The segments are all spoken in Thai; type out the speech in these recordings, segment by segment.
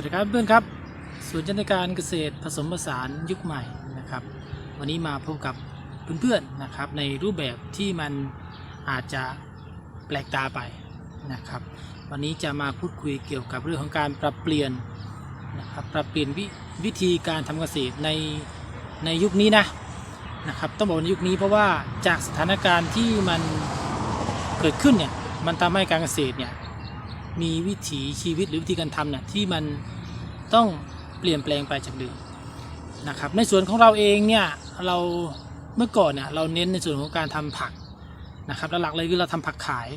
วัสดีครับเพื่อนครับศูนย์จันทการเกษตรผสมผสานยุคใหม่นะครับ วันนี้มาพบกับเพื่อนๆนะครับในรูปแบบที่มันอาจจะแปลกตาไปนะครับ วันนี้จะมาพูดคุยเกี่ยวกับเรื่องของการปรับเปลี่ยนนะครับปรับเปลี่ยนววิธีการทำเกษตรในในยุคนี้นะนะครับต้องบอกในยุคนี้เพราะว่าจากสถานการณ์ที่มันเกิดขึ้นเนี่ยมันทำให้การเกษตรเนี่ย มีวิถีชีวิตหรือวิธีการทำเนี่ยที่มันต้องเปลี่ยนแปลงไปจากเดิมนะครับในส่วนของเราเองเนี่ยเราเมื่อก่อนเนี่ยเราเน้นในส่วนของการทำผักนะครับหลักๆเลยคือเราทำผักขาย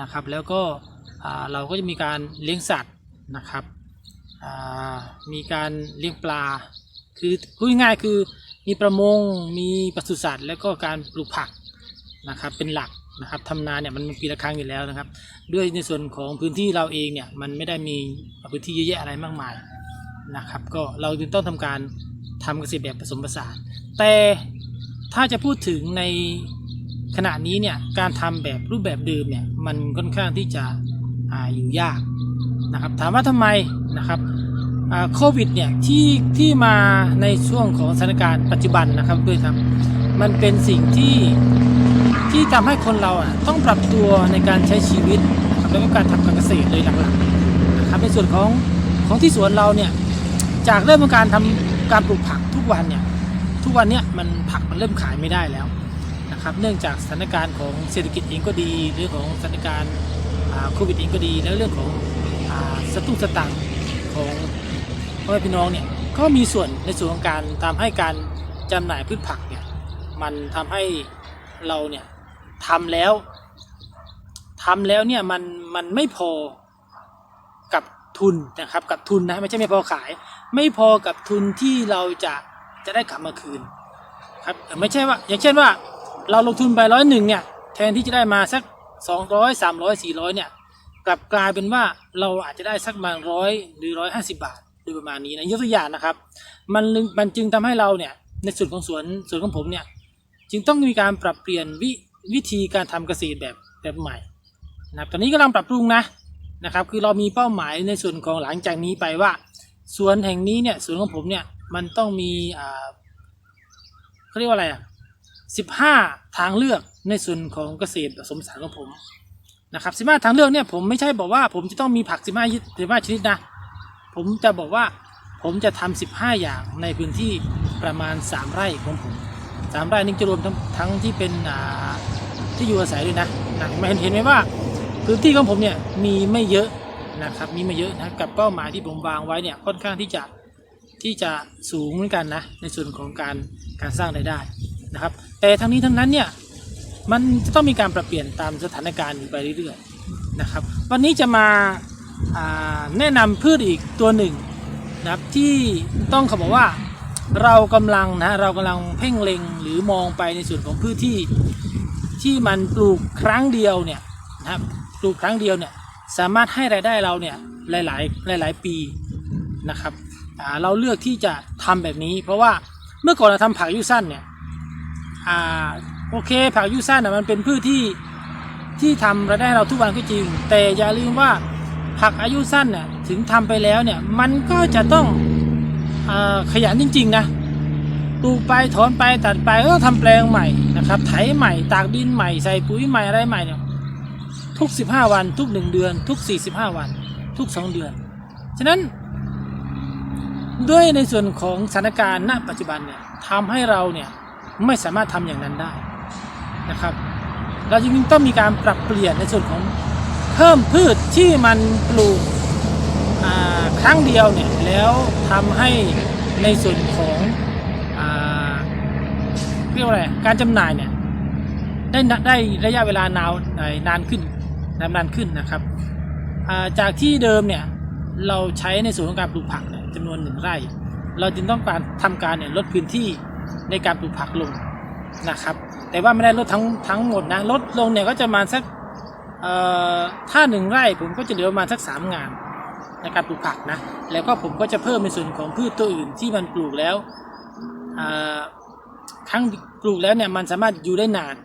นะครับ แล้วก็เราก็จะมีการเลี้ยงสัตว์นะครับมีการเลี้ยงปลา คือพูดง่ายๆคือมีประมงมีปศุสัตว์ แล้วก็การปลูกผักนะครับเป็นหลัก นะครับทำนาเนี่ยมันมีปีละครั้งอยู่แล้วนะครับ ด้วยในส่วนของพื้นที่เราเองเนี่ยมันไม่ได้มีพื้นที่เยอะแยะอะไรมากมายนะครับ ก็เราจึงต้องทำการทำเกษตรแบบผสมผสาน แต่ถ้าจะพูดถึงในขณะนี้เนี่ยการทำแบบรูปแบบเดิมเนี่ยมันค่อนข้างที่จะอาอยู่ยากนะครับ ถามว่าทำไมนะครับโควิดเนี่ยที่ที่มาในช่วงของสถานการณ์ปัจจุบันนะครับเพื่อนครับ มันเป็นสิ่งที่ ที่ทำให้คนเราอะต้องปรับตัวในการใช้ชีวิตนะครับแล้วก็การทำการเกษตรเลยหลักๆนะครับในส่วนของของที่สวนเราเนี่ยจากเริ่มของการทำการปลูกผักทุกวันเนี่ยทุกวันเนี้ยมันผักมันเริ่มขายไม่ได้แล้วนะครับเนื่องจากสถานการณ์ของเศรษฐกิจเองก็ดีเรื่องของสถานการณ์โควิดเองก็ดี แล้วเรื่องของอสตุ้งสตังของพ่อแม่พี่น้องเนี่ยก็มีส่วนในส่วนของการทำให้การจำหน่ายพืชผักเนี่ยมันทำให้เราเนี่ย ทำแล้วทำแล้วเนี่ยมันมันไม่พอกับทุนนะครับ กับทุนนะไม่ใช่ไม่พอขาย ไม่พอกับทุนที่เราจะจะได้กลับมาคืนครับไม่ใช่ว่าอย่างเช่นว่า เราลงทุนไปร้อยหนึ่งเนี่ยแทนที่จะได้มาสักสองร้อยสามร้อยสี่ร้อยเนี่ยกลับกลายเป็นว่าเราอาจจะได้สักมาร้อยหรือร้อยห้าสิบาทโดยประมาณนี้นะยกตัวอย่างนะครับ มันมันจึงทำให้เราเนี่ยในส่วนของสวนสวนของผมเนี่ยจึงต้องมีการปรับเปลี่ยนวิ วิธีการทำเกษตรแบบแบบใหม่นะครับตอนนี้กำลังปรับปรุงนะนะครับ คือเรามีเป้าหมายในส่วนของหลังจากนี้ไปว่าสวนแห่งนี้เนี่ยสวนของผมเนี่ยมันต้องมีอ่าเขาเรียกว่าอะไรอะสิบห้าทางเลือกในส่วนของเกษตรผสมผสานของผมนะครับสิบห้าทางเลือกเนี่ยผมไม่ใช่บอกว่าผมจะต้องมีผักสิบห้าสิบห้าชนิดนะผมจะบอกว่าผมจะทำสิบห้าอย่างในพื้นที่ประมาณสามไร่ของผมสามไร่นี่จะรวมทั้งทั้งที่เป็นอ่า ที่อยู่อาศัยด้วยนะนะเห็นเห็นไหมว่าพื้นที่ของผมเนี่ยมีไม่เยอะนะครับมีไม่เยอะนะกับเป้าหมายที่ผมวางไว้เนี่ยค่อนข้างที่จะที่จะสูงเหมือนกันนะในส่วนของการการสร้างรายได้นะครับ แต่ทั้งนี้ทั้งนั้นเนี่ยมันจะต้องมีการปรับเปลี่ยนตามสถานการณ์ไปเรื่อยๆนะครับ วันนี้จะมาาแนะนำพืชอีกตัวหนึ่งนะครับที่ต้องเขาบอกว่าเรากำลังนะเรากำลังเพ่งเล็งหรือมองไปในส่วนของพืชที่ ที่มันปลูกครั้งเดียวเนี่ยนะครับปลูกครั้งเดียวเนี่ยสามารถให้รายได้เราเนี่ยหลายๆหลาย ๆ ปีนะครับเราเลือกที่จะทำแบบนี้ เพราะว่าเมื่อก่อนเราทำผักอายุสั้นเนี่ยอโอเคผักอายุสั้นนะมันเป็นพืชที่ที่ทำรายได้เราทุกวันก็จริง แต่อย่าลืมว่าผักอายุสั้นเนี่ยถึงทำไปแล้วเนี่ยมันก็จะต้องอขยันจริงๆนะ ปลูกไปถอนไปตัดไปก็ต้อทำแปลงใหม่นะครับ ไถใหม่ตากดินใหม่ใส่ปุ๋ยใหม่อะไรใหม่เนี่ยทุก 15 วัน ทุก 1 เดือน ทุก 45 วัน ทุก 2 เดือน ฉะนั้น ด้วยในส่วนของสถานการณ์ณปัจจุบันเนี่ยทำให้เราเนี่ยไม่สามารถทำอย่างนั้นได้นะครับ เราจึงต้องมีการปรับเปลี่ยนในส่วนของเพิ่มพืชที่มันปลูกครั้งเดียวเนี่ยแล้วทำให้ในส่วนของ เรียกว่าอะไรการจำหน่ายเนี่ยได้ได้ระยะเวลานานนานขึ้นนานนานขึ้นนะครับจากที่เดิมเนี่ยเราใช้ในส่วนของการปลูกผักเนี่ยจำนวนหนึ่งไร่ เราจึงต้องการทำการเนี่ยลดพื้นที่ในการปลูกผักลงนะครับ แต่ว่าไม่ได้ลดทั้งทั้งหมดนะลดลงเนี่ยก็จะมาสักถ้าหนึ่งไร่ผมก็จะเหลือประมาณสักสามงานในการปลูกผักนะแล้วก็ผมก็จะเพิ่มในส่วนของพืชตัวอื่นที่มันปลูกแล้ว อ่าครั้งปลูกแล้วเนี่ยมันสามารถอยู่ได้นาน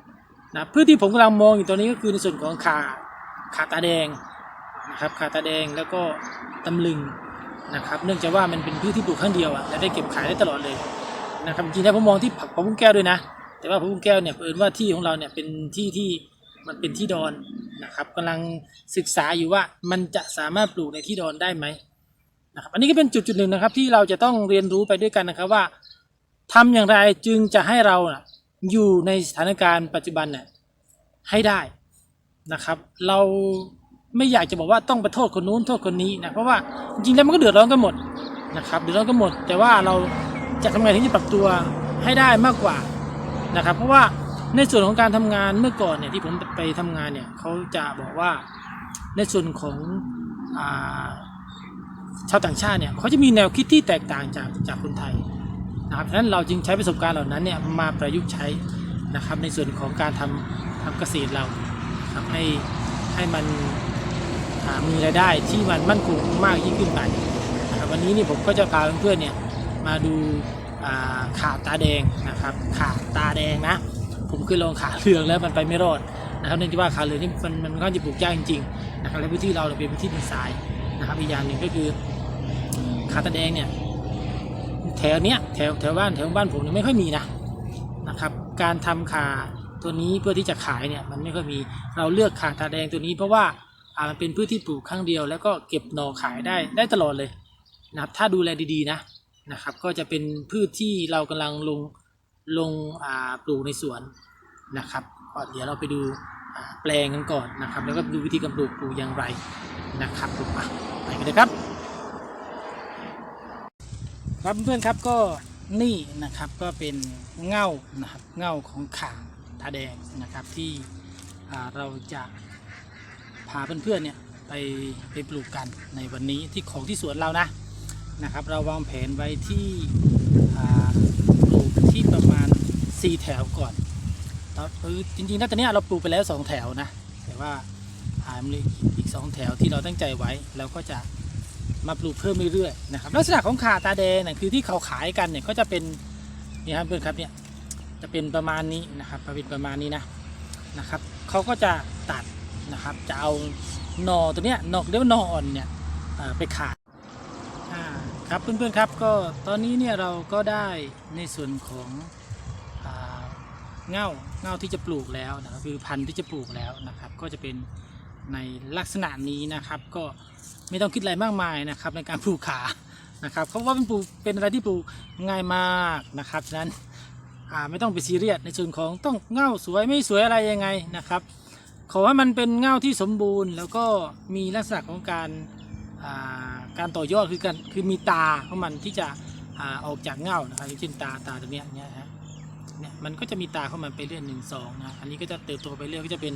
นะพืชที่ผมกำลังมองอยู่ตัวนี้ก็คือในส่วนของขาขาตาแดงนะครับขาตาแดงแล้วก็ตำลึงนะครับ เนื่องจากว่ามันเป็นพืชที่ปลูกครั้งเดียวอะและได้เก็บขายได้ตลอดเลยนะครับจริงๆแล้วผมมองที่ผักพะพุงแก้วด้วยนะ แต่ว่าพะพุงแก้วเนี่ยเผอิญว่าที่ของเราเนี่ยเป็นที่ที่มันเป็นที่ดอนนะครับกำลังศึกษาอยู่ว่ามันจะสามารถปลูกในที่ดอนได้ไหมนะครับอันนี้ก็เป็นจุดจุดๆหนึ่งนะครับที่เราจะต้องเรียนรู้ไปด้วยกันนะครับว่า ทำอย่างไรจึงจะให้เรานะอยู่ในสถานการณ์ปัจจุบันเนี่ยให้ได้นะครับ เราไม่อยากจะบอกว่าต้องไปโทษคนนู้นโทษคนนี้นะเพราะว่าจริงๆแล้วมันก็เดือดร้อนกันหมดนะครับเดือดร้อนกันหมด แต่ว่าเราจะทำไงถึงจะปรับตัวให้ได้มากกว่านะครับ เพราะว่าในส่วนของการทำงานเมื่อก่อนเนี่ยที่ผมไปทำงานเนี่ยเขาจะบอกว่าในส่วนของอาชาวต่างชาติเนี่ยเขาจะมีแนวคิดที่แตกต่างจากจากคนไทย นะครับฉะนั้นเราจึงใช้ประสบการณ์เหล่านั้นเนี่ยมาประยุกต์ใช้นะครับในส่วนของการทำทำเกษตรเราครับให้ให้มันมีรายได้ที่มันมั่นคงมากยิ่งขึ้นไปนะครับวันนี้นี่ผมก็จะพาเพื่อนๆเนี่ยมาดูาขาตาแดงนะครับขาตาแดงนะ ผมเคยลองขาเหลืองแล้วมันไปไม่รอดนะครับเนื่องจากว่าขาเหลืองนี่มันมันก็จะปลูกยากจริงๆนะครับและพื้นที่เราเนี่ยเป็นพื้นที่เป็นทรายนะครับอีกอย่างหนึ่งก็คือขาตาแดงเนี่ย แถวเนี้ยแถวแถวบ้านแถวบ้านผมเนี่ยไม่ค่อยมีนะนะครับ การทำขาตัวนี้เพื่อที่จะขายเนี่ยมันไม่ค่อยมีเราเลือกขาตาแดงตัวนี้เพราะว่าอ่ามันเป็นพืชที่ปลูกครั้งเดียว แล้วก็เก็บหน่อขายได้ได้ตลอดเลยนะครับถ้าดูแลดีๆนะนะครับ ก็จะเป็นพืชที่เรากำลังลงลงอ่าปลูกในสวนนะครับเดี๋ยวเราไปดูแปลงกันก่อนนะครับ แล้วก็ดูวิธีการปลูกปลูกอย่างไรนะครับผมอะไปกันเลยครับ ครับเพื่อนๆครับก็นี่นะครับก็เป็นเง่านะครับเง่าของข่างตาแดงนะครับที่เราจะพาเพื่อนๆเนี่ยไปไปปลูกกันในวันนี้ที่ของที่สวนเรานะนะครับ เราวางแผนไว้ที่ปลูกที่ประมาณ 4 แถวก่อนตอนเอจริงๆแล้วตอนนี้เราปลูกไปแล้ว 2 แถวนะแต่ว่าหามีอีก2 แถวที่เราตั้งใจไว้เราก็จะ มาปลูกเพิ่มเรื่อยๆนะครับลักษณะของขาตาแดงเนี่ยคือที่เขาขายกันเนี่ยก็จะเป็นนี่ครับเพื่อนครับเนี่ยจะเป็นประมาณนี้นะครับเป็นประมาณนี้นะนะครับเขาก็จะตัดนะครับจะเอาหนอตัวเนี้ยหนอกเรียกว่าหนออ่อนเนี่ยไปขายครับเพื่อนๆครับก็ตอนนี้เนี่ยเราก็ได้ในส่วนของเง่าเง่าที่จะปลูกแล้วนะครับคือพันธุ์ที่จะปลูกแล้วนะครับ ก็จะเป็น ในลักษณะนี้นะครับ ก็ไม่ต้องคิดอะไรมากมายนะครับ ในการปลูกขานะครับเพราะว่าเป็นปลูกเป็นอะไรที่ปลูกง่ายมากนะครับฉะนั้นไม่ต้องไปซีเรียสในส่วนของต้องเง่าสวยไม่สวยอะไรยังไงนะครับ ขอให้มันเป็นเง่าที่สมบูรณ์ แล้วก็มีลักษณะของการาการต่อยอดคือกันคือมีตาของมันที่จะอออกจากเง่านะครับเช่นตาตาตัวเนี้ยเนี่ยฮะเนี่ยมันก็จะมีตาของมันไปเรื่อยหนึ่งสองนะอันนี้ก็จะเติบโตไปเรื่อยก็จะเป็น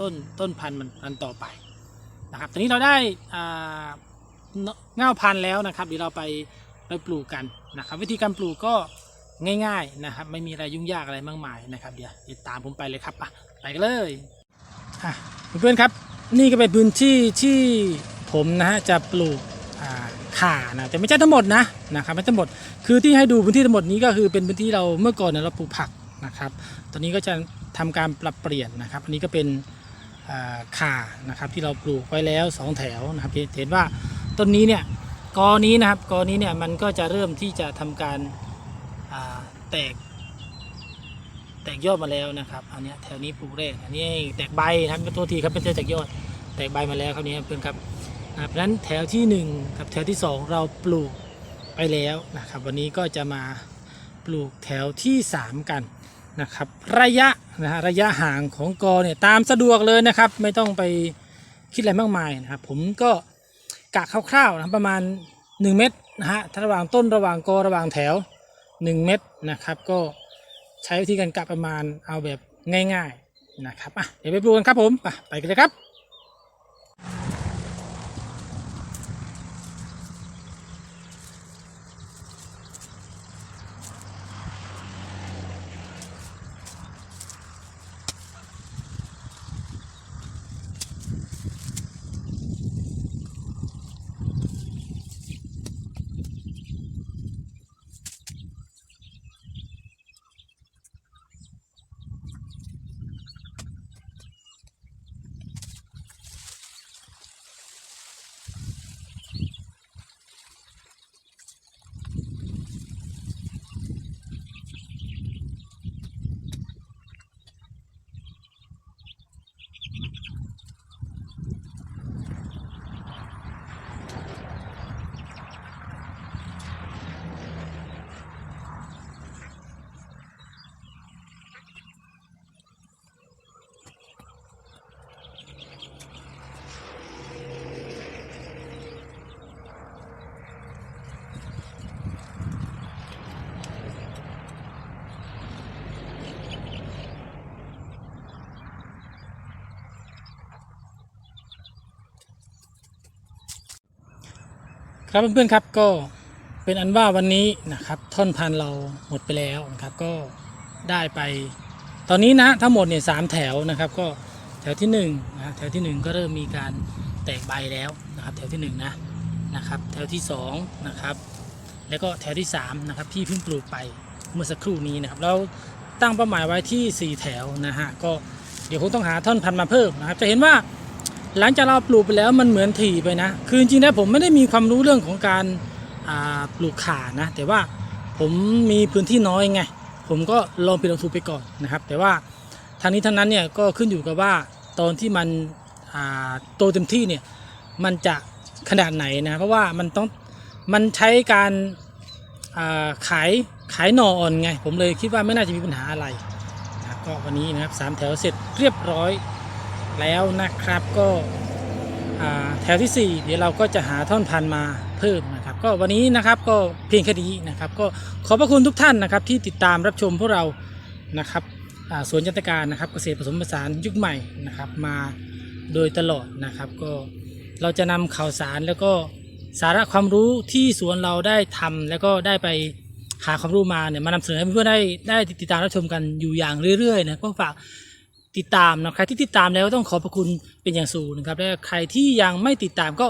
ต้นต้นพันธุ์มันพันต่อไปนะครับตอนนี้เราได้เง่าพันธุ์แล้วนะครับเดี๋ยวเราไปไปปลูกกันนะครับ วิธีการปลูกก็ง่ายๆนะครับ ไม่มีอะไรยุ่งยากอะไรมากมายนะครับเดี๋ยวเดี๋ยวตามผมไปเลยครับไปไปกันเลยเพื่อนๆครับ นี่ก็เป็นพื้นที่ที่ผมนะฮะจะปลูกข่านะแต่ไม่ใช่ทั้งหมดนะนะครับไม่ทั้งหมดคือที่ให้ดูพื้นที่ทั้งหมดนี้ก็คือเป็นพื้นที่เราเมื่อก่อนเนี่ยเราปลูกผักนะครับ ตอนนี้ก็จะ ทำการปรับเปลี่ยนนะครับ อันนี้ก็เป็นข่านะครับที่เราปลูกไว้แล้วสองแถวนะครับเห็นว่าต้นนี้เนี่ยกอนี้นะครับกอนี้เนี่ยมันก็จะเริ่มที่จะทำการาแตก แตกยอดมาแล้วนะครับอันนี้แถวนี้ปลูกแรกอันนี้แตกใบนะครับโทษทีครับเป็นแตกยอดแตกใบมาแล้วครับนี้เพื่อนครับเพราะฉะนั้นแถวที่หนึ่งกับแถวที่สองเราปลูกไปแล้วนะครับ วันนี้ก็จะมาปลูกแถวที่สามกัน นะครับ ระยะนะฮะระยะห่างของกอเนี่ยตามสะดวกเลยนะครับ ไม่ต้องไปคิดอะไรมากมายนะครับ ผมก็กะคร่าวๆนะประมาณ 1 เมตรนะฮะระหว่างต้นระหว่างกอระหว่างแถว 1 เมตรนะครับ ก็ใช้วิธีการกะประมาณเอาแบบง่าย ๆนะครับอะเดี๋ยวไปปลูกกันครับผมไปไปกันเลยครับ ครับเพื่อนๆครับก็เป็นอันว่าวันนี้นะครับท่อนพันเราหมดไปแล้วนะครับก็ได้ไป ตอนนี้นะทั้งหมดเนี่ยสามแถวนะครับ ก็แถวที่หนึ่งนะแถวที่หนึ่งก็เริ่มมีการแตกใบแล้วนะครับแถวที่หนึ่งนะนะครับแถวที่สองนะครับแล้วก็แถวที่สามนะครับที่เพิ่งปลูกไปเมื่อสักครู่นี้นะครับเราตั้งเป้าหมายไว้ที่สี่แถวนะฮะก็เดี๋ยวคงต้องหาท่อนพันธุ์มาเพิ่มนะครับจะเห็นว่า หลังจากเราปลูกไปแล้วมันเหมือนถี่ไปนะ คือจริงๆแล้วผมไม่ได้มีความรู้เรื่องของการาปลูกข่านะ แต่ว่าผมมีพื้นที่น้อยไง ผมก็ลองผิดลองถูไปก่อนนะครับ แต่ว่าทางนี้ทั้งนั้นเนี่ยก็ขึ้นอยู่กับว่าตอนที่มันโตเต็มที่เนี่ยมันจะขนาดไหนนะ เพราะว่ามันต้องมันใช้การาขายขายหน่ออ่อนไง ผมเลยคิดว่าไม่น่าจะมีปัญหาอะไรนะก็วันนี้นะครับสามแถวเสร็จเรียบร้อย แล้วนะครับก็แถวทีสี่ 4 เดี๋ยวเราก็จะหาท่อนพันมาเพิ่มนะครับ ก็วันนี้นะครับก็เพียงแค่นี้นะครับ ก็ขอบพระคุณทุกท่านนะครับ ที่ติดตามรับชมพวกเรานะครับสวนจันตการนะครับเกษตรผสมผสานยุคใหม่นะครับ มาโดยตลอดนะครับ ก็เราจะนำข่าวสารแล้วก็สาระความรู้ที่สวนเราได้ทำแล้วก็ได้ไปหาความรู้มาเนี่ยมานำเสนอให้เพื่อนได้ได้ติดตามรับชมกันอยู่อย่างเรื่อยๆนะก็ฝาก ติดตามนะใครที่ติดตามแล้วต้องขอบพระคุณเป็นอย่างสูงนะครับ และใครที่ยังไม่ติดตามก็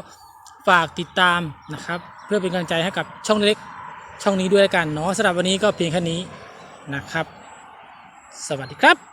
ฝากติดตามนะครับ เพื่อเป็นกำลังใจให้กับช่องเล็กช่องนี้ด้วยกันเนาะสำหรับวันนี้ก็เพียงแค่นี้นะครับ สวัสดีครับ